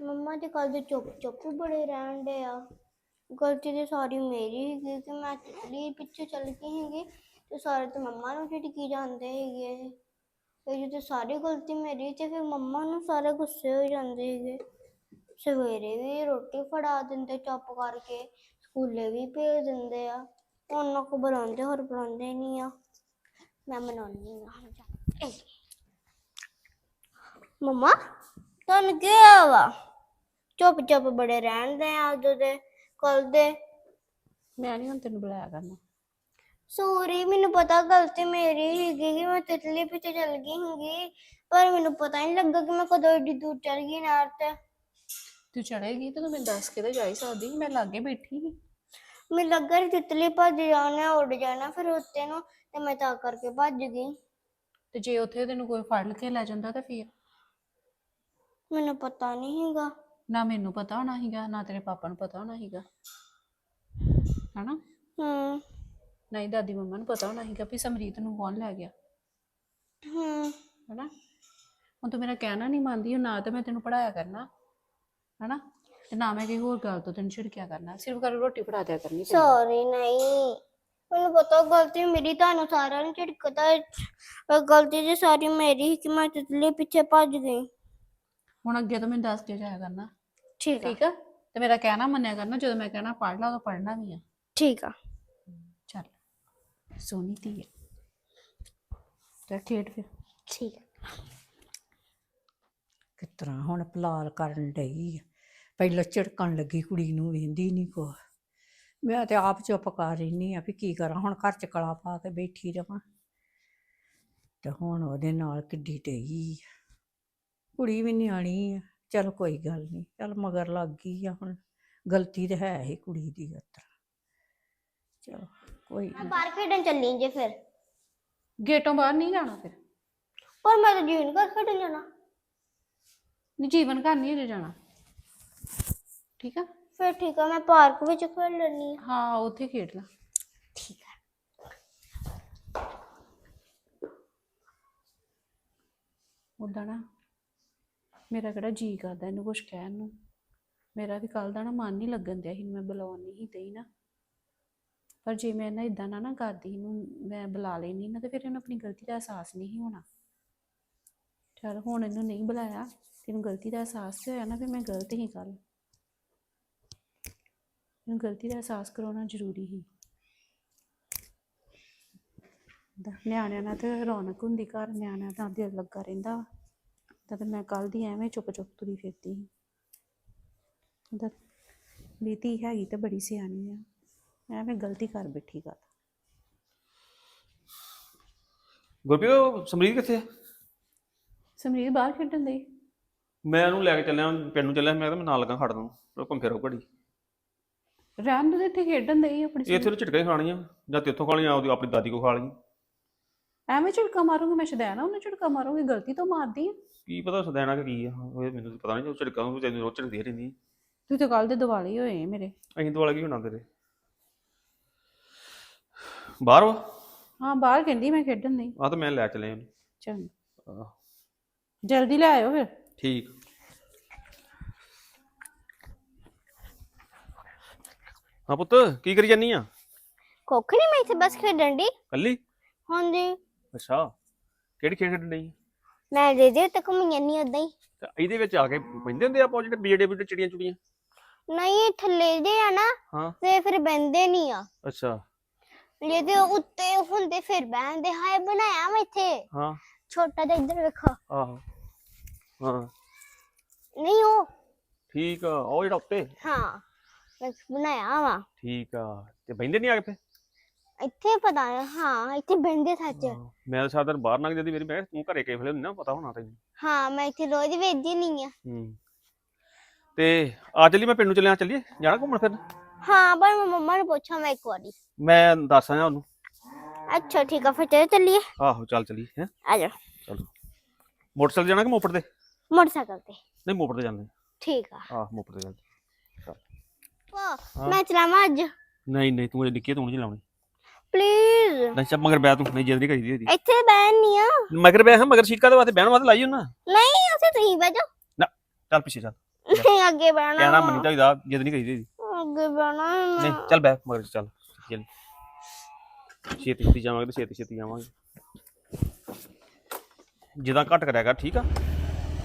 ਮੰਮਾ ਤੇ ਕੱਲ ਦੇ ਚੁੱਪ ਚੁੱਪ ਬੜੇ ਰਹਿਣ ਦੇ ਆ। ਗਲਤੀ ਤੇ ਸਾਰੀ ਮੇਰੀ ਹੈਗੀ ਕਿ ਮੈਂ ਤਿਤਲੀ ਪਿੱਛੇ ਚੱਲ ਗਈ ਹੈਗੀ ਤੇ ਸਾਰੇ ਤੇ ਮੰਮਾ ਨੂੰ ਝਿੜਕੀ ਜਾਂਦੇ ਹੈਗੇ ਇਹ। ਜੇ ਤੇ ਸਾਰੀ ਗਲਤੀ ਮੇਰੀ ਤੇ ਫਿਰ ਮੰਮਾ ਨੂੰ ਸਾਰੇ ਗੁੱਸੇ ਹੋ ਜਾਂਦੇ ਹੈਗੇ ਸਵੇਰੇ ਵੀ ਰੋਟੀ ਫੜਾ ਦਿੰਦੇ ਚੁੱਪ ਕਰਕੇ, ਸਕੂਲੇ ਵੀ ਭੇਜ ਦਿੰਦੇ ਆ। ਉਹਨਾਂ ਕੋ ਬੁਲਾਉਂਦੇ ਹੋਰ ਬੁਲਾਉਂਦੇ ਨਹੀਂ ਆ। ਮੈਂ ਮਨਾਉਣੀ ਆ ਮੰਮਾ? ਤੁਹਾਨੂੰ ਕੀ ਹੋਇਆ ਵਾ? ਚੁੱਪ ਚੁੱਪ ਬੜੇ ਰਹਿੰਦੇ ਆ ਅੱਜ ਦੇ ਕੱਲ ਦੇ। ਮੈਂ ਨਹੀਂ ਹੁਣ ਤੈਨੂੰ ਬੁਲਾਇਆ ਕਰਨਾ। ਸੋਰੀ ਮੈਨੂੰ ਪਤਾ ਗਲਤੀ ਮੇਰੀ ਹੈਗੀ ਕਿ ਮੈਂ ਤਿਤਲੀ ਪਿੱਛੇ ਚੱਲ ਗਈ ਹੈਗੀ ਪਰ ਮੈਨੂੰ ਪਤਾ ਨਹੀਂ ਲੱਗਾ ਕਿ ਮੈਂ ਕਦੋਂ ਏਡੀ ਦੂਰ ਚੱਲ ਗਈ ਨਹਿਰ ਤੇ। ਤੂੰ ਚੜੇਗੀ ਤੇ ਤੂੰ ਮੈਨੂੰ ਦੱਸ ਕੇ ਤਾਂ ਜਾ ਹੀ ਸਕਦੀ ਸੀ, ਮੈਂ ਲਾਗੇ ਬੈਠੀ ਸੀ। ਮੈਨੂੰ ਲੱਗਾ ਕਿ ਤਿਤਲੀ ਭੱਜ ਜਾਣਾ ਉੱਡ ਜਾਣਾ ਫਿਰ ਉੱਤੇ ਨੂੰ ਤੇ ਮੈਂ ਤਾਂ ਕਰਕੇ ਭੱਜ ਗਈ। ਤੇ ਜੇ ਉੱਥੇ ਤੈਨੂੰ ਕੋਈ ਫੜ ਕੇ ਲੈ ਜਾਂਦਾ ਤਾਂ ਫਿਰ? ਮੈਨੂੰ ਪਤਾ ਨਹੀਂ ਹੈਗਾ। ਨਾ ਮੈਨੂੰ ਪਤਾ ਹੋਣਾ ਸੀਗਾ ਨਾ ਤੇਰੇ ਪਾਪਾ ਨੂੰ ਪਤਾ ਹੋਣਾ ਸੀਗਾ। ਹਨਾ? ਹੂੰ। ਨਹੀਂ ਦਾਦੀ ਮੰਮਾ ਨੂੰ ਪਤਾ ਹੋਣਾ ਸੀਗਾ ਵੀ ਸਮਰੀਤ ਨੂੰ ਕੌਣ ਲੈ ਗਿਆ। ਹੂੰ। ਹਨਾ? ਹੁਣ ਤੂੰ ਮੇਰਾ ਕਹਿਣਾ ਨਹੀਂ ਮੰਨਦੀ ਹੁਣ ਨਾ ਤਾਂ ਮੈਂ ਤੈਨੂੰ ਪੜਾਇਆ ਕਰਨਾ। ਹਨਾ? ਤੇ ਨਾ ਮੈਂ ਕਿਸੇ ਹੋਰ ਗੱਲ ਤੋਂ ਤੈਨੂੰ ਛਿੜਕਿਆ ਕਰਨਾ। ਸਿਰਫ ਕਰ ਰੋਟੀ ਫੜਾ ਦਿਆ ਕਰਨੀ ਤੈਨੂੰ। ਸੌਰੀ ਨਹੀਂ। ਮੈਨੂੰ ਪਤਾ ਗਲਤੀ ਮੇਰੀ ਤੁਹਾਨੂੰ ਸਾਰਿਆਂ ਨੂੰ ਝਿੜਕਦਾ। ਹੈ। ਗਲਤੀ ਜੀ ਸਾਰੀ ਮੇਰੀ ਸੀ ਕਿ ਮੈਂ ਤਿਤਲੀ ਪਿੱਛੇ ਭੱਜ ਗਈ। ਹੁਣ ਅੱਗੇ ਤੋਂ ਮੈਨੂੰ ਦੱਸ ਕੇ ਜਾਇਆ ਕਰਨਾ। ਠੀਕ ਆ। ਠੀਕ ਆ? ਤੇ ਮੇਰਾ ਕਹਿਣਾ ਮੰਨਿਆ ਕਰਨਾ ਜਦੋਂ ਮੈਂ ਕਹਿਣਾ ਪੜ ਲਾ ਤਾਂ ਪੜਨਾ ਵੀ ਆ। ਠੀਕ ਆ। ਚੱਲ ਸੋਨੀ ਧੀ ਹੈ ਤੇ ਖੇਡ ਫਿਰ। ਠੀਕ ਆ। ਹੁਣ ਪਲਾਲ ਕਰਨ ਡਈ ਆ। ਪਹਿਲਾਂ ਝਿੜਕਣ ਲੱਗੀ ਕੁੜੀ ਨੂੰ ਵੇਂਦੀ ਨਹੀਂ ਕੋ ਮੈਂ ਤੇ ਆਪ ਚੁੱਪ ਕਰ ਰਹਿਨੀ ਆ ਵੀ ਕੀ ਕਰਾਂ ਹੁਣ ਘਰ ਚ ਕਲਾ ਪਾ ਕੇ ਬੈਠੀ ਰਵਾਂ। ਤੇ ਹੁਣ ਉਹਦੇ ਨਾਲ ਕਿੱਡੀ ਡਈ ਆ। ਕੁੜੀ ਵੀ ਨਿਆਣੀ ਆ। ਚਲ ਕੋਈ ਗੱਲ ਨਹੀਂ ਚਲ ਮਗਰ ਲੱਗ ਗਈ ਆ ਹੁਣ। ਗਲਤੀ ਤੇ ਹੈ ਹੀ ਕੁੜੀ ਦੀ ਉਤਰ ਚਲੋ ਕੋਈ ਮੈਂ। ਬਾਹਰ ਖੇਡਣ ਚੱਲੀ ਜੇ ਫਿਰ। ਗੇਟੋਂ ਬਾਹਰ ਨਹੀਂ ਜਾਣਾ ਫਿਰ? ਪਰ ਮੈਂ ਤਾਂ ਜੀਣ ਕਰ ਖੇਡਣ ਜਾਣਾ। ਨਹੀਂ ਜੀਵਨ ਘਰ ਨਹੀਂ ਹਜੇ ਜਾਣਾ। ਠੀਕ ਆ? ਫਿਰ ਠੀਕ ਆ ਮੈਂ ਪਾਰਕ ਵਿੱਚ ਖੇਡ ਲੈਣੀ ਆ। ਹਾਂ ਉੱਥੇ ਖੇਡ ਲਾ। ਠੀਕ ਆ। ਉਦਾਂ ਨਾ ਮੇਰਾ ਕਿਹੜਾ ਜੀ ਕਰਦਾ ਇਹਨੂੰ ਕੁਝ ਕਹਿਣ ਨੂੰ। ਮੇਰਾ ਵੀ ਕੱਲ ਦਾ ਨਾ ਮਨ ਨਹੀਂ ਲੱਗਣ ਦਿਆ ਸੀ ਮੈਂ ਬੁਲਾਉਣ ਨਹੀਂ ਸੀ ਦਈ ਨਾ। ਪਰ ਜੇ ਮੈਂ ਨਾ ਇਦਾਂ ਨਾ ਨਾ ਕਰਦੀ ਇਹਨੂੰ ਮੈਂ ਬੁਲਾ ਲੈਣੀ ਨਾ, ਤੇ ਫਿਰ ਇਹਨੂੰ ਆਪਣੀ ਗਲਤੀ ਦਾ ਅਹਿਸਾਸ ਨਹੀਂ ਸੀ ਹੋਣਾ। ਚਲ ਹੁਣ ਇਹਨੂੰ ਨਹੀਂ ਬੁਲਾਇਆ ਤੈਨੂੰ ਗਲਤੀ ਦਾ ਅਹਿਸਾਸ ਤੇ ਹੋਇਆ ਨਾ, ਫਿਰ ਮੈਂ ਗਲਤ ਹੀ ਕਰ ਇਹਨੂੰ ਗਲਤੀ ਦਾ ਅਹਿਸਾਸ ਕਰਾਉਣਾ ਜ਼ਰੂਰੀ ਸੀ। ਨਿਆਣਿਆਂ ਨਾਲ ਤੇ ਰੌਣਕ ਹੁੰਦੀ, ਘਰ ਨਿਆਣਿਆਂ ਦਾ ਦਿਲ ਲੱਗਾ ਰਹਿੰਦਾ ਵਾ। ਤਾਂ ਮੈਂ ਕੱਲ ਦੀ ਐਵੇਂ ਚੁੱਪ ਚੁੱਪ ਤੁਰੀ ਫਿਰਦੀ ਸੀ। ਉਹਦਾ ਬੀਤੀ ਹੈਗੀ ਤੇ ਬੜੀ ਸਿਆਣੀ ਆ। ਐਵੇਂ ਗਲਤੀ ਕਰ ਬੈਠੀ ਗੱਲ। ਗੁਰਪ੍ਰੀਤ ਉਹ ਸਮਰੀਤ ਕਿੱਥੇ ਆ? ਸਮਰੀਤ ਬਾਹਰ ਖੇਡਣ ਦੇ ਮੈਂ ਉਹਨੂੰ ਲੈ ਕੇ ਚੱਲਿਆ ਪਿੰਡ ਨੂੰ ਚੱਲਿਆ ਮੈਂ ਤਾਂ ਮੈਂ ਨਾਲ ਲੱਗਾ ਖੜ ਦੂੰ ਉਹ ਘੁੰਮ ਫਿਰੋ ਘੜੀ। ਰਹਿਣ ਦੇ ਇੱਥੇ ਖੇਡਣ ਦੇ ਆਪਣੀ ਇੱਥੇ ਨੂੰ ਝਟਕਾਂ ਹੀ ਖਾਣੀਆਂ ਜਾਂ ਤੇਥੋਂ ਖਾ ਲਈਆਂ ਉਹਦੀ ਆਪਣੀ ਦਾਦੀ ਕੋ ਖਾ ਲਈ ਐਵੇਂ ਝਟਕਾ ਮਾਰੂੰਗੀ ਮੈਂ ਸ਼ਦੈਣਾ ਉਹਨੇ ਝਟਕਾ ਮਾਰੂੰਗੀ ਗਲਤੀ ਤੋਂ ਮਾਰਦੀ ਆ। ਕੀ ਪਤਾ ਸਦੈਣਾ ਕਿ ਆ ਉਹ ਮੈਨੂੰ ਤਾਂ ਪਤਾ ਨਹੀਂ ਉਹ ਝਟਕਾਂ ਉਹ ਤੈਨੂੰ ਰੋਜ਼ ਝਟਕਦੀ ਰਹਿੰਦੀ ਤੂੰ ਤਾਂ ਕੱਲ ਦੇ ਦਿਵਾਲੀ ਹੋਏ ਮੇਰੇ। ਅਸੀਂ ਦੁਆਲਾ ਕੀ ਹੋਣਾ ਤੇਰੇ ਬਾਹਰ ਵਾ? ਹਾਂ ਬਾਹਰ ਕਹਿੰਦੀ ਮੈਂ ਖੇਡਣ ਨਹੀਂ। ਆ ਤਾਂ ਮੈਂ ਲੈ ਚੱਲਿਆ ਉਹਨੂੰ। ਚੰਗਾ। ਆਹ, ਜਲਦੀ ਲੈ ਆਇਓ ਫਿਰ। ਠੀਕ। ਹਾਂ ਪੁੱਤ ਕੀ ਕਰੀ ਜਾਨੀ ਆ? ਕੁੱਖ ਨਹੀਂ ਮੈਂ ਇੱਥੇ ਬਸ ਖੇਡਣ ਦੀ ਕੱਲੀ ਹਾਂਜੀ। ਅੱਛਾ ਕਿਹੜੀ ਖੇਡ ਖੇਡਣ ਡਈ? ਮੈਂ ਦੇ ਦੇ ਤੱਕ ਮੈਂ ਨਹੀਂ ਉਦਾਂ ਹੀ। ਤੇ ਇਹਦੇ ਵਿੱਚ ਆ ਕੇ ਪੈਂਦੇ ਹੁੰਦੇ ਆ ਆਪਾਂ ਜਿਹੜੇ ਬੀਜੇ ਦੇ ਚਿੜੀਆਂ ਚੁੜੀਆਂ? ਨਹੀਂ ਇਹ ਥੱਲੇ ਜੇ ਆ ਨਾ ਹਾਂ। ਤੇ ਫਿਰ ਬਹਿੰਦੇ ਨਹੀਂ ਆ। ਅੱਛਾ। ਜਿਹਦੇ ਉੱਤੇ ਹੁੰਦੇ ਫਿਰ ਬਹਿੰਦੇ ਹਾਏ ਬਣਾਇਆ ਮੈਂ ਇੱਥੇ। ਹਾਂ। ਛੋਟਾ ਜਿਹਾ ਇੱਧਰ ਵੇਖੋ। ਆਹੋ। ਹਾਂ। ਨਹੀਂ ਉਹ। ਠੀਕ ਆ ਉਹ ਜਿਹੜਾ ਉੱਤੇ। ਹਾਂ ਮੈਂ ਬਣਾਇਆ ਵਾ। ਠੀਕ ਆ ਤੇ ਬੈਂਦੇ ਨਹੀਂ ਆ ਕੇ ਫੇ ਇੱਥੇ ਪਤਾ ਨੀ, ਹਾਂ ਇੱਥੇ ਬਹਿੰਦੇ ਸੱਚ। ਮੈਂ ਤਾਂ ਸਾਰਾ ਦਿਨ ਬਾਹਰ ਲੰਘ ਜਾਂਦੀ ਮੇਰੀ ਮੈਂ ਕਿਹਾ ਤੂੰ ਘਰੇ ਕਿਸ ਵੇਲੇ ਨਾ ਪਤਾ ਹੋਣਾ ਤੈਨੂੰ। ਹਾਂ ਮੈਂ ਇੱਥੇ ਰੋਜ਼ ਵੇਖਦੀ ਨਹੀਂ ਆ। ਹੂੰ। ਤੇ ਆ ਚੱਲੀ ਮੈਂ ਪਿੰਡ ਨੂੰ ਚੱਲਿਆ ਚੱਲੀਏ ਜਾਣਾ ਘੁੰਮਣ ਫਿਰ ਹਾਂ ਪਰ ਮੈਂ ਮੰਮਾ ਨੂੰ ਪੁੱਛਾਂ ਮੈਂ ਇੱਕ ਵਾਰੀ। ਮੈਂ ਦੱਸ ਉਹਨੂੰ। ਅੱਛਾ ਠੀਕ ਆ ਫਿਰ ਚਲੋ ਚੱਲੀਏ। ਆਹੋ ਚੱਲ ਚੱਲੀ ਹੈ। ਆ ਜਾ ਚਲੋ। ਮੋਟਰਸਾਈਕਲ ਜਾਣਾ ਕਿ ਮੋਪੜ ਤੇ? ਮੋਟਰਸਾਈਕਲ ਤੇ। ਨਹੀਂ ਮੋਪੜ ਤੇ ਜਾਂਦੇ ਠੀਕ ਆ। ਆਹ ਮੋਪੜ ਤੇ ਜਾਂਦੇ ਭਾ, ਮੈਂ ਚਲਾਵਾਂ ਅੱਜ? ਨਹੀਂ ਨਹੀਂ ਤੂੰ ਅਜੇ ਨਿੱਕੀ ਆ, ਤੂੰ ਨਹੀਂ ਚਲਾਉਣੀ। ਪਲੀਜ਼ ਨਹੀਂ ਚੱਲ ਮਗਰ ਬੈ ਤੂੰ ਨਹੀਂ ਜਲਦੀ ਕਰੀ ਦੀ ਇਹਦੀ ਇੱਥੇ ਬਹਿਣੀ ਆ। ਮਗਰ ਬੈ ਹਾਂ ਮਗਰ ਸੀਟ ਕਾਦੇ ਵਾਸਤੇ ਬਹਿਣ ਵਾਸਤੇ ਲਾਈ ਉਹਨਾਂ? ਨਹੀਂ ਉੱਥੇ ਤੁਸੀਂ ਬਹਿ ਜਾਓ। ਚੱਲ ਪਿੱਛੇ ਚੱਲ। ਨਹੀਂ ਅੱਗੇ ਬਹਿਣਾ। ਕਹਿਣਾ ਮੰਨੀ ਚਾਹੀਦਾ ਜਿੱਦ ਨਹੀਂ ਕਰੀਦੀ ਅੱਗੇ ਬਹਿਣਾ। ਨਹੀਂ। ਚੱਲ ਬੈ ਮਗਰ ਚੱਲ ਚੱਲ। ਛੇਤੀ ਛੇਤੀ ਜਾਵਾਂਗੇ ਤੇ ਛੇਤੀ ਛੇਤੀ ਜਾਵਾਂਗੇ। ਜਿੱਦਾਂ ਘੱਟ ਕਰਿਆ ਕਰ ਠੀਕ ਆ?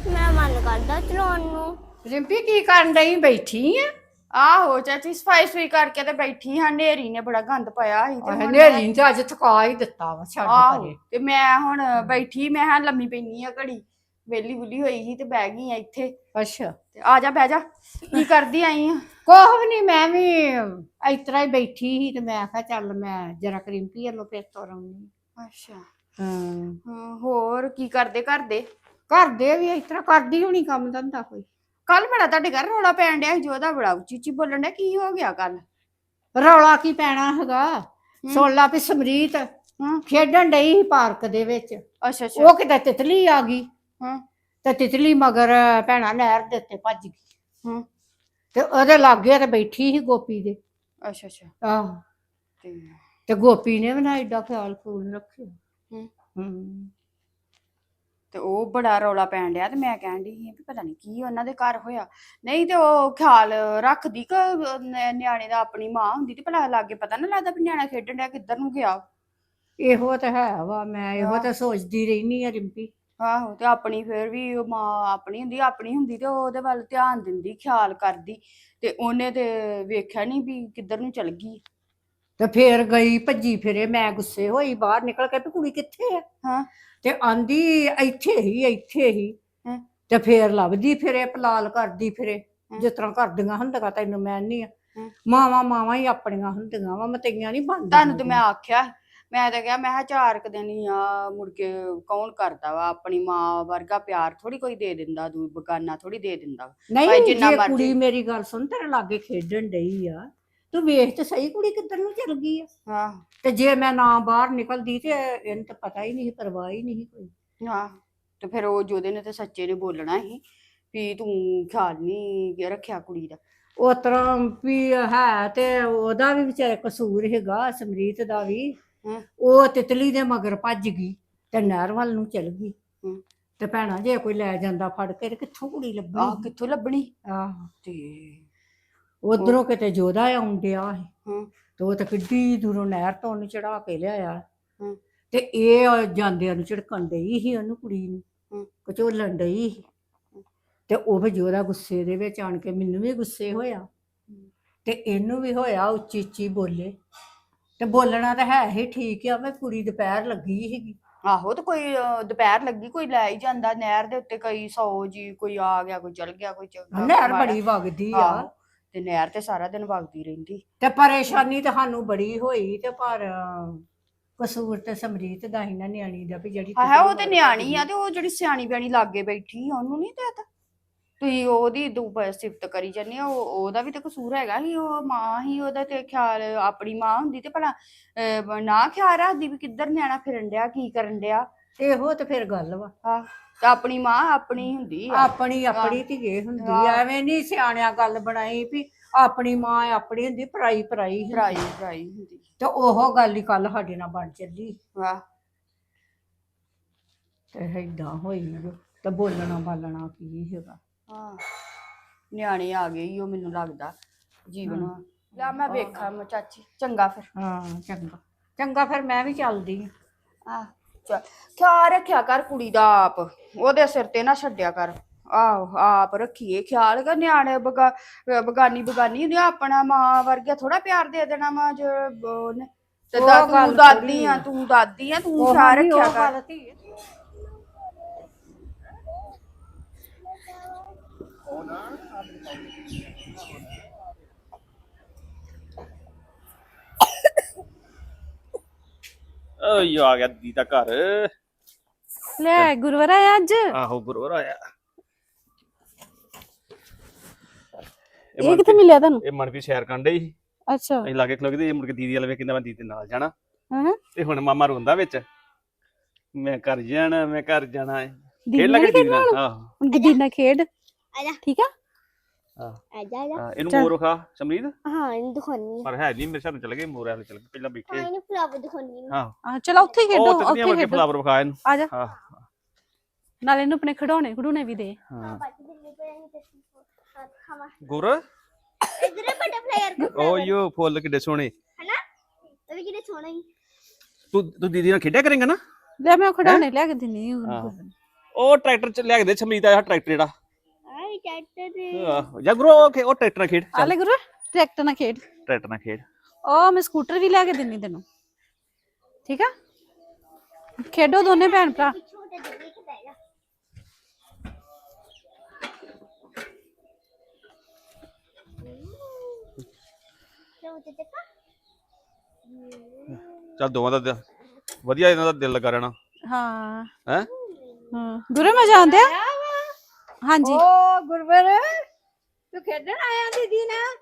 ਮੈਂ ਮਨ ਕਰਦਾ ਚਲਾਉਣ ਨੂੰ। ਰਿੰਪੀ ਕੀ ਕਰਨ ਡਈ ਬੈਠੀ ਆ? ਆਹੋ ਚਾਚੀ ਸਫ਼ਾਈ ਸੁਈ ਕਰਕੇ ਤੇ ਬੈਠੀ ਹਾਂ ਨੇਰੀ ਨੇ ਬੜਾ ਗੰਦ ਪਾਇਆ ਸੀ ਤੇ ਹੁਣ ਹਨੇਰੀ ਤਾਂ ਅੱਜ ਥਕਾ ਹੀ ਦਿੱਤਾ ਵਾ ਛੱਡ ਆਹੋ ਪਰੇ। ਤੇ ਮੈਂ ਹੁਣ ਬੈਠੀ ਮੈਂ ਹਾਂ ਲੰਮੀ ਪੈਣੀ ਆ ਘੜੀ ਵੇਲੀ ਬੁਲੀ ਹੋਈ ਸੀ ਤੇ ਬਹਿ ਗਈ ਆ ਇੱਥੇ। ਅੱਛਾ। ਤੇ ਆ ਜਾ ਬਹਿ ਜਾ ਕੀ ਕਰਦੀ ਆਈ ਆ? ਕੋਹ ਵੀ ਨਹੀਂ ਮੈਂ ਵੀ ਇਸ ਤਰ੍ਹਾਂ ਹੀ ਬੈਠੀ ਸੀ ਤੇ ਮੈਂ ਕਿਹਾ ਚੱਲ ਮੈਂ ਜਰਾ ਰਿੰਪੀ ਵੱਲੋਂ ਫਿਰ ਤੁਰ ਆਉਂਦੀ ਅੱਛਾ। ਹਾਂ। ਹਾਂ ਹੋਰ ਕੀ ਕਰਦੇ ਕਰਦੇ ਘਰ ਦੇ ਵੀ ਇਸ ਤਰ੍ਹਾਂ ਕਰਦੀ ਹੋਣੀ ਕੰਮ ਧੰਦਾ ਕੋਈ। ਕੱਲ ਬੜਾ ਤੁਹਾਡੇ ਘਰ ਰੌਲਾ ਪੈਣ ਡਿਆ ਸੀ ਜੋਦਾ ਬੜਾ ਉੱਚੀ ਉੱਚੀ ਬੋਲਣ ਡਿਆ ਕੀ ਹੋ ਗਿਆ ਕੱਲ ਰੌਲਾ ਕੀ ਪੈਣਾ ਹੈਗਾ? ਸੁਣ ਲਾ ਵੀ ਸਮਰੀਤ ਹਾਂ। ਖੇਡਣ ਡਈ ਸੀ ਪਾਰਕ ਦੇ ਵਿੱਚ। ਅੱਛਾ ਅੱਛਾ। ਉਹ ਕਿਤੇ ਤਿਤਲੀ ਆ ਗਈ। ਹਾਂ। ਤੇ ਤਿਤਲੀ ਮਗਰ ਭੈਣਾ ਨਹਿਰ ਦੇ ਉੱਤੇ ਭੱਜ ਗਈ। ਹਾਂ। ਤੇ ਉਹਦੇ ਲਾਗੇ ਤੇ ਬੈਠੀ ਸੀ ਗੋਪੀ ਦੇ। ਅੱਛਾ ਅੱਛਾ। ਆਹ। ਤੇ ਤੇ ਗੋਪੀ ਨੇ ਵੀ ਨਾ ਏਡਾ ਖਿਆਲ ਖੂਲ ਰੱਖਿਆ। ਹੂੰ। ਹੂੰ। ਤੇ ਉਹ ਬੜਾ ਰੌਲਾ ਪੈਣ ਡਿਆ ਤੇ ਮੈਂ ਕਹਿਣ ਡਈ ਸੀ ਵੀ ਪਤਾ ਨਹੀਂ ਕੀ ਉਹਨਾਂ ਦੇ ਘਰ ਹੋਇਆ। ਨਹੀਂ ਤੇ ਉਹ ਖਿਆਲ ਰੱਖਦੀ ਕਿ ਨਿ- ਨਿਆਣੇ ਦਾ ਆਪਣੀ ਮਾਂ ਹੁੰਦੀ ਤੇ ਭਲਾ ਲਾਗੇ ਪਤਾ ਨਾ ਲੱਗਦਾ ਵੀ ਨਿਆਣਾ ਖੇਡਣ ਡਿਆ ਕਿੱਧਰ ਨੂੰ ਗਿਆ। ਇਹੋ ਤਾਂ ਹੈ ਵਾ ਮੈਂ ਇਹੋ ਤਾਂ ਸੋਚਦੀ ਰਹਿਨੀ ਆ ਰਿੰਪੀ। ਆਹੋ ਤੇ ਆਪਣੀ ਫਿਰ ਵੀ ਉਹ ਮਾਂ ਆਪਣੀ ਹੁੰਦੀ ਆਪਣੀ ਹੁੰਦੀ ਤੇ ਉਹ ਉਹਦੇ ਵੱਲ ਧਿਆਨ ਦਿੰਦੀ ਖਿਆਲ ਕਰਦੀ ਤੇ ਉਹਨੇ ਤੇ ਵੇਖਿਆ ਨਹੀਂ ਵੀ ਕਿੱਧਰ ਨੂੰ ਚਲ ਗਈ। ਤੇ ਫੇਰ ਗਈ ਭੱਜੀ ਫਿਰੇ ਮੈਂ ਗੁੱਸੇ ਹੋਈ ਬਾਹਰ ਨਿਕਲ ਕੇ ਵੀ ਕੁੜੀ ਕਿੱਥੇ ਆ ਹਾਂ ਤੇ ਆਂਦੀ ਇੱਥੇ ਹੀ ਇੱਥੇ ਹੀ ਹਾਂ। ਤੇ ਫੇਰ ਲੱਭਦੀ ਫਿਰੇ ਪਲਾਲ ਕਰਦੀ ਫਿਰੇ ਹਾਂ। ਜਿਸ ਤਰ੍ਹਾਂ ਕਰਦੀਆਂ ਹੁੰਦੀਆਂ ਤੈਨੂੰ ਮੈਂ ਨਹੀਂ ਹਾਂ। ਮਾਵਾਂ ਮਾਵਾਂ ਹੀ ਆਪਣੀਆਂ ਹੁੰਦੀਆਂ ਵਾ ਮਤਈਆਂ ਨਹੀਂ ਬਣਦੀਆਂ ਤੁਹਾਨੂੰ ਤੇ ਮੈਂ ਆਖਿਆ ਮੈਂ ਤਾਂ ਕਿਹਾ ਮੈਂ ਕਿਹਾ ਚਾਰ ਕੁ ਦਿਨ ਹੀ ਆ ਮੁੜ ਕੇ ਕੌਣ ਕਰਦਾ ਵਾ ਆਪਣੀ ਮਾਂ ਵਰਗਾ ਪਿਆਰ ਥੋੜੀ ਕੋਈ ਦੇ ਦਿੰਦਾ ਦੂ ਬਗਾਨਾ ਥੋੜੀ ਦੇ ਦਿੰਦਾ ਵਾ। ਨਹੀਂ ਜਿੰਨਾ ਜੇ ਮਰਜ਼ੀ- ਕੁੜੀ ਮੇਰੀ ਗੱਲ ਸੁਣ ਤੇਰੇ ਲਾਗੇ ਖੇਡਣ ਡਈ ਆ ਤੂੰ ਵੇਖ ਤੇ ਸਹੀ ਕੁੜੀ ਕਿੱਧਰ ਨੂੰ ਚਲ ਗਈ ਆ। ਆਹ ਤੇ ਜੇ ਮੈਂ ਨਾ ਬਾਹਰ ਨਿਕਲਦੀ ਤੇ ਇਹਨੂੰ ਤਾਂ ਪਤਾ ਹੀ ਨਹੀਂ ਪਰਵਾਹ ਹੀ ਨਹੀਂ ਕੋਈ। ਆਹ ਤੇ ਫਿਰ ਉਹ ਜੋਦੇ ਨੇ ਤੇ ਸੱਚੇ ਨੇ ਬੋਲਣਾ ਸੀ ਵੀ ਤੂੰ ਖਿਆਲ ਨਹੀਂ ਰੱਖਿਆ ਕੁੜੀ ਦਾ। ਉਸ ਤਰ੍ਹਾਂ ਵੀ ਹੈ ਤੇ ਉਹਦਾ ਵੀ ਵਿਚਾਰੇ ਕਸੂਰ ਹੈਗਾ ਸਮਰੀਤ ਦਾ ਵੀ। ਉਹ ਤਿਤਲੀ ਦੇ ਮਗਰ ਭੱਜ ਗਈ ਤੇ ਨਹਿਰ ਵੱਲ ਨੂੰ ਚਲ ਗਈ। ਤੇ ਭੈਣਾ ਜੇ ਕੋਈ ਲੈ ਜਾਂਦਾ ਫੜ ਕੇ ਤੇ ਕਿੱਥੋਂ ਕੁੜੀ ਆਹ ਲੱਭਣੀ ਕਿੱਥੋਂ ਲੱਭਣੀ? ਆਹ। ਤੇ ਉਧਰੋਂ ਕਿਤੇ ਜੋਦਾ ਆਉਂਦਿਆ ਸੀ। ਹਮ। ਤੇ ਉਹ ਤਾਂ ਕਿੱਡੀ ਦੂਰੋਂ ਨਹਿਰ ਤੋਂ ਉਹਨੂੰ ਚੜਾ ਕੇ ਲਿਆਇਆ। ਤੇ ਇਹ ਜਾਂਦਿਆਂ ਨੂੰ ਝੜਕਣ ਡਈ ਸੀ ਉਹਨੂੰ ਕੁੜੀ ਨੂੰ। ਕਚੋਲਣ ਡਈ ਸੀ। ਤੇ ਉਹ ਜੋਦਾ ਗੁੱਸੇ ਦੇ ਵਿੱਚ ਆਣ ਕੇ ਮੈਨੂੰ ਵੀ ਗੁੱਸੇ ਹੋਇਆ। ਤੇ ਇਹਨੂੰ ਵੀ ਹੋਇਆ ਉੱਚੀ ਉੱਚੀ ਬੋਲੇ। ਤੇ ਬੋਲਣਾ ਤਾਂ ਹੈ ਹੀ ਠੀਕ ਆ ਮੈਂ ਕੁੜੀ ਦੁਪਹਿਰ ਲੱਗੀ ਸੀਗੀ। ਆਹੋ ਤੇ ਕੋਈ ਅਹ, ਦੁਪਹਿਰ ਲੱਗੀ ਕੋਈ ਲੈ ਹੀ ਜਾਂਦਾ। ਨਹਿਰ ਦੇ ਉੱਤੇ ਕਈ ਸੌ ਜੀ ਕੋਈ ਆ ਗਿਆ ਕੋਈ ਚਲ ਗਿਆ ਕੋਈ ਚੰਗਾ ਨਹਿਰ। ਬੜੀ ਵਗਦੀ ਆ। ਆਹੋ, ਤੇ ਨਹਿਰ ਤੇ ਸਾਰਾ ਦਿਨ ਵਗਦੀ ਰਹਿੰਦੀ। ਤੇ ਪਰੇਸ਼ਾਨੀ ਤਾਂ ਸਾਨੂੰ ਬੜੀ ਹੋਈ ਤੇ ਪਰ ਕਸੂਰ ਤੇ ਸਮਰੀਤ ਦਾ ਹੀ ਨਾ ਨਿਆਣੀ ਦਾ ਵੀ ਜਿਹੜੀ ਆਹ ਉਹ ਤੇ ਨਿਆਣੀ ਆ ਤੇ ਉਹ ਜਿਹੜੀ ਸਿਆਣੀ ਬਿਆਣੀ ਲਾਗੇ ਬੈਠੀ ਆ, ਉਹਨੂੰ ਨਹੀਂ ਦੇਤਾ? ਤੁਸੀਂ ਉਹਦੀ ਦੂ ਸਿਫਤ ਕਰੀ ਜਾਂਦੇ ਆ ਉਹ ਉਹਦਾ ਵੀ ਤਾਂ ਕਸੂਰ ਹੈਗਾ ਹੀ ਉਹ ਮਾਂ ਹੀ ਉਹਦਾ ਤੇ ਖਿਆਲ ਆਪਣੀ ਮਾਂ ਹੁੰਦੀ ਤੇ ਭਲਾ ਅਹ, ਨਾ ਖਿਆਲ ਰੱਖਦੀ ਵੀ ਕਿੱਧਰ ਨਿਆਣਾ ਫਿਰਨ ਡਿਆ ਕੀ ਕਰਨ ਡਿਆ? ਇਹੋ ਤੇ ਫਿਰ ਗੱਲ ਵਾ। ਆਹ। ਤੇ ਆਪਣੀ ਮਾਂ ਆਪਣੀ ਹੁੰਦੀ ਆ। ਆਪਣੀ ਆਪਣੀ ਧੀਏ ਹੁੰਦੀ। ਆ, ਐਵੇਂ ਨਹੀਂ ਸਿਆਣਿਆਂ ਗੱਲ ਬਣਾਈ ਵੀ ਆਪਣੀ ਮਾਂ ਆਪਣੀ ਹੁੰਦੀ ਪਰਾਈ ਪਰਾਈ ਹੁੰਦੀ। ਭਰਾਈ ਭਰਾਈ ਹੁੰਦੀ। ਤੇ ਉਹ ਗੱਲ ਹੀ ਕੱਲ ਸਾਡੇ ਨਾਲ ਬਣ ਚੱਲੀ। ਵਾਹ। ਤੇ ਏਦਾਂ ਹੋਈ ਜੋ। ਤੇ ਬੋਲਣਾ ਬਾਲਣਾ ਕੀ ਹੈਗਾ। ਹਾਂ। ਨਿਆਣੇ ਆ ਗਏ ਈ ਉਹ ਮੈਨੂੰ ਲੱਗਦਾ ਜੀਵਨ। ਲੈ ਮੈਂ ਵੇਖਾਂ ਮੈਂ ਚਾਚੀ। ਚੰਗਾ ਫਿਰ। ਹਾਂ ਚੰਗਾ। ਚੰਗਾ ਫਿਰ ਮੈਂ ਵੀ ਚੱਲਦੀ ਆਂ। ਆ ਚੱਲ ਖਿਆਲ ਰੱਖਿਆ ਕਰ ਕੁੜੀ ਦਾ ਆਪ। ਉਹਦੇ ਸਿਰ ਤੇ ਨਾ ਛੱਡਿਆ ਕਰ। ਆਹੋ ਆਪ ਰੱਖੀਏ ਖਿਆਲ। ਕਰ ਨਿਆਣੇ ਬਗਾ ਬਗਾਨੀ ਬਗਾਨੀ ਹੁੰਦੀ ਆ, ਆਪਣਾ ਮਾਂ ਵਰਗਾ ਥੋੜਾ ਪਿਆਰ ਦੇ ਦੇਣਾ ਮਾਂ ਜੋ ਉਹਨੇ ਤੇ ਉਹ ਦਾ ਗੱਲ ਤੂੰ ਦਾਦੀ ਆ। ਤੂੰ ਦਾਦੀ ਆ ਤੂੰ ਉਹ ਖਿਆਲ ਉਹ ਰੱਖਿਆ ਕਰ। ਗੱਲ ਧੀਏ। ਓਏ ਆ ਗਿਆ ਦੀ ਦਾ ਘਰ। ਲੈ ਗੁਰਵਰ ਆਇਆ ਅੱਜ? ਆਹੋ ਗੁਰੂਰ ਆਇਆ। ਇਹ ਕਿੱਥੇ ਮਿਲਿਆ ਤੁਹਾਨੂੰ? ਇਹ ਮਨਪ੍ਰੀਤ ਸ਼ਹਿਰ ਕੰਡੇ ਸੀ। ਅੱਛਾ। ਅਸੀਂ ਲਾਗੇ ਖਲੋਗੇ ਤੇ ਇਹ ਮੁੜ ਕੇ ਦੀਦੀ ਵਾਲੇ ਵੇ ਕਹਿੰਦਾ ਮੈਂ ਦੀਦੀ ਦੇ ਨਾਲ ਜਾਣਾ। ਹਾਂ ਤੇ ਹੁਣ ਮਾਮਾ ਰੋਂਦਾ ਵਿੱਚ। ਮੈਂ ਘਰ ਜਾਣਾ ਮੈਂ ਘਰ ਜਾਣਾ। ਹੈ ਦੀਦੀ ਖੇਡ ਨਾਲ ਲੱਗੇ ਦੀਦੀ ਨਾਲ? ਆਹੋ ਹੁਣ ਦੀਦੀ ਨਾਲ ਖੇਡ। ਠੀਕ ਆ? ਆਹ, ਆ ਜਾ ਆ ਜਾ। ਆਹ, ਇਹਨੂੰ। ਮੋਰ ਖਾ ਸਮਰੀਤ ਹਾਂ ਇਹਨੂੰ ਦਿਖਾਉਣੀ ਪਰ ਹੈ ਨਹੀਂ ਮੇਰੇ ਸਾਹਮਣੇ ਚਲੇ ਗਏ ਮੋਰ ਵਾਲੇ ਚਲੇ ਗਏ ਪਹਿਲਾਂ ਹਾਂ ਬੈਠੇ ਇਹਨੂੰ ਫਲਾਵਰ ਦਿਖਾਉਣੀ ਹਾਂ। ਆ ਚਲੋ ਉੱਥੇ ਹੀ ਖੇਡੋ ਉੱਥੇ ਖੇਡੋ। ਫਲਾਵਰ ਵਿਖਾ ਇਹਨੂੰ। ਆ ਜਾ। ਹਾਂ। ਨਾਲੇ ਇਹਨੂੰ ਆਪਣੇ ਖਿਡੌਣੇ ਖਿਡੌਣੇ ਵੀ ਦੇ। ਹਾਂ। ਗੁਰ? ਇਧਰ ਬਟਰਫਲਾਈ ਯਾਰ ਓ ਯੋ ਫੁੱਲ ਕਿੱਡੇ ਸੋਹਣੇ। ਹਨਾ? ਇਹ ਵੀ ਕਿਹੜੇ ਸੋਹਣਾ ਹੀ ਤੂੰ ਤੂੰ ਦੀਦੀ ਨਾਲ ਖੇਡਿਆ ਕਰੇਂਗਾ ਨਾ? ਲੈ ਮੈਂ ਖਿਡੌਣੇ ਲਿਆ ਕੇ ਦਿੰਨੀ। ਹਾਂ। ਉਹ ਟਰੈਕਟਰ ਚ ਲਿਆ ਕੇ ਦੇ ਸਮਰੀਤ ਦਾ ਟਰੈਕਟਰ ਜਿਹੜਾ। ਟੈਟਰ ਦੇ। ਆਹੋ, ਜਾ ਗੁਰੂ ਉਹ ਖੇ- ਉਹ ਟਰੈਕਟਰ ਨਾਲ ਖੇਡ ਚੱਲ। ਲੈ ਗੁਰੂ ਟਰੈਕਟਰ ਨਾਲ ਖੇਡ। ਟਰੈਕਟਰ ਨਾਲ ਖੇਡ। ਉਹ ਮੈਂ ਸਕੂਟਰ ਵੀ ਲਿਆ ਕੇ ਦਿੰਨੀ ਤੈਨੂੰ। ਠੀਕ ਆ? ਖੇਡੋ ਦੋਨੇ ਭੈਣ ਭਰਾ। ਛੋਟੇ ਜਿਹੇ ਕਿ ਜਾ ਲੋ ਤੇ ਦੇਖਾ ਚੱਲ ਦੋਵਾਂ ਦਾ ਦਿਲ- ਵਧੀਆ ਇਹਨਾਂ ਦਾ ਦਿਲ ਲੱਗਾ ਰਹਿਣਾ। ਹਾਂ। ਹੈ? ਹਾਂ। ਗੁਰੂ ਮੈਂ ਜਾਣਦੇ ਆ ਹਾਂਜੀ। ਓ ਗੁਰਵਰ ਤੂੰ ਖੇਡਣ ਆਇਆ ਦੀਦੀ ਨਾਲ?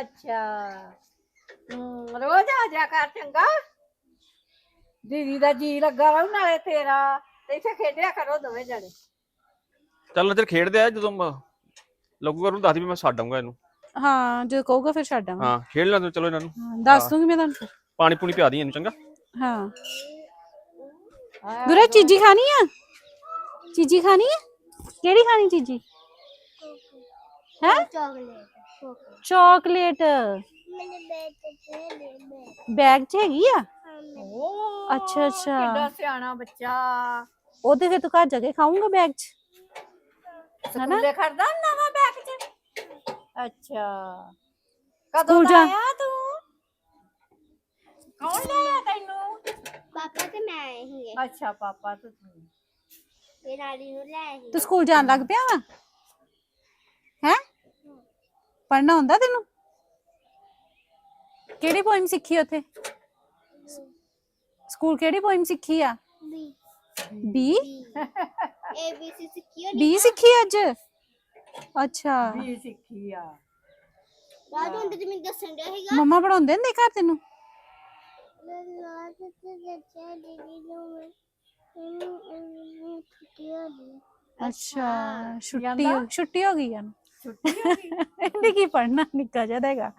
ਅੱਛਾ। ਹਮ, ਰੋਜ਼ ਆ ਜਾ ਕਰ ਚੰਗਾ। ਦੀਦੀ ਦਾ ਜੀ ਲੱਗਾ ਰਹੂ ਨਾਲੇ ਤੇਰਾ ਤੇ ਇੱਥੇ ਖੇਡਿਆ ਕਰੋ ਦੋਵੇਂ ਜਣੇ। ਚੱਲ ਨਜ਼ਰ ਖੇਡਦੇ ਆ ਜਦੋਂ ਮ- ਲੱਗੂਗਾ ਉਹਨੂੰ ਦੱਸ ਦੀ ਵੀ ਮੈਂ ਛੱਡ ਆਊਂਗਾ ਇਹਨੂੰ। ਹਾਂ ਜਦੋਂ ਕਹੂਗਾ ਫਿਰ ਛੱਡ ਆਵਾਂ ਹਾਂ ਖੇਡ ਲੈਣ ਦਿਓ ਚਲੋ ਇਹਨਾਂ ਨੂੰ। ਹਾਂ, ਦੱਸ ਦੂੰਗੀ ਮੈਂ ਤੁਹਾਨੂੰ ਪਾਣੀ ਪੂਣੀ ਪਿਆ ਦੀ ਇਹਨੂੰ ਚੰਗਾ। ਹਾਂ। ਗੁਰੂ ਚੀਜੀ ਖਾਣੀ ਆ? ਚੀਜੀ ਖਾਣੀ ਆ? ਕਿਹੜੀ ਖਾਣੀ ਚੀਜੀ ਹੈ ਚਾਕਲੇਟ ਚਾਕਲੇਟ ਮੈਨੇ ਬੈਠ ਤੇ ਲੈ ਮੈਂ ਬੈਗ 'ਚ ਹੈਗੀ ਆ ਓ ਅੱਛਾ, ਅੱਛਾ। ਕਿੱਡਾ ਸਿਆਣਾ ਬੱਚਾ ਉਹਦੇ ਫਿਰ ਤੂੰ ਘਰ ਜਾ ਕੇ ਖਾਊਂਗਾ ਬੈਗ 'ਚ ਸਕੂਲੇ ਖੜਦਾ ਨਵਾਂ ਬੈਗ ਚ ਅੱਛਾ ਕਦੋਂ ਸਕੂਲ ਦਾ ਜਾ- ਆਇਆ ਤੂੰ ਕੌਣ ਲਿਆਇਆ ਤੈਨੂੰ ਪਾਪਾ ਤੇ ਮੈਂ ਆਏ ਸੀਗੇ ਅੱਛਾ ਪਾਪਾ ਤੇ ਤੂੰ ਤੇ ਨੂੰ ਲੈ ਸਕੂਲ ਜਾਣ ਲੱਗ ਪਿਆ ਵਾ? ਹੈ? ਪੜਨਾ ਹੁੰਦਾ ਤੈਨੂੰ? ਕਿਹੜੀ ਪੋਇਮ ਸਿੱਖੀ ਉੱਥੇ? ਸਕੂਲ ਕਿਹੜੀ ਪੋਇਮ ਸਿੱਖੀ ਆ? B. B? A B C ਸਿੱਖਿਓ B ਸਿੱਖੀ ਅੱਜ? ਅੱਛਾ। ਵੀ ਸਿੱਖੀ ਆ। ਰਾਜ ਹੁੰਦੇ ਤੇ ਮੈਨੂੰ ਦੱਸਣ ਡਿਆ ਸੀਗਾ। ਮੰਮਾ ਪੜਾਉਂਦੇ ਹੁੰਦੇ ਘਰ ਤੈਨੂੰ? ਰਾਜ ਤੇ ਦੱਸਿਆ ਦੀਦੀ ਨੂੰ ਮੈਂ ਇਹਨੂੰ ਛੁੱਟੀ ਹੋ ਗਈ ਅੱਛਾ ਛੁੱਟੀ ਹੋ- ਛੁੱਟੀ ਹੋ ਗਈ ਆ ਛੁੱਟੀ ਹੋ ਗਈ। ਇਹਨੇ ਕੀ ਪੜਨਾ ਨਿੱਕਾ ਜਿਹਾ ਤਾਂ ਹੈਗਾ।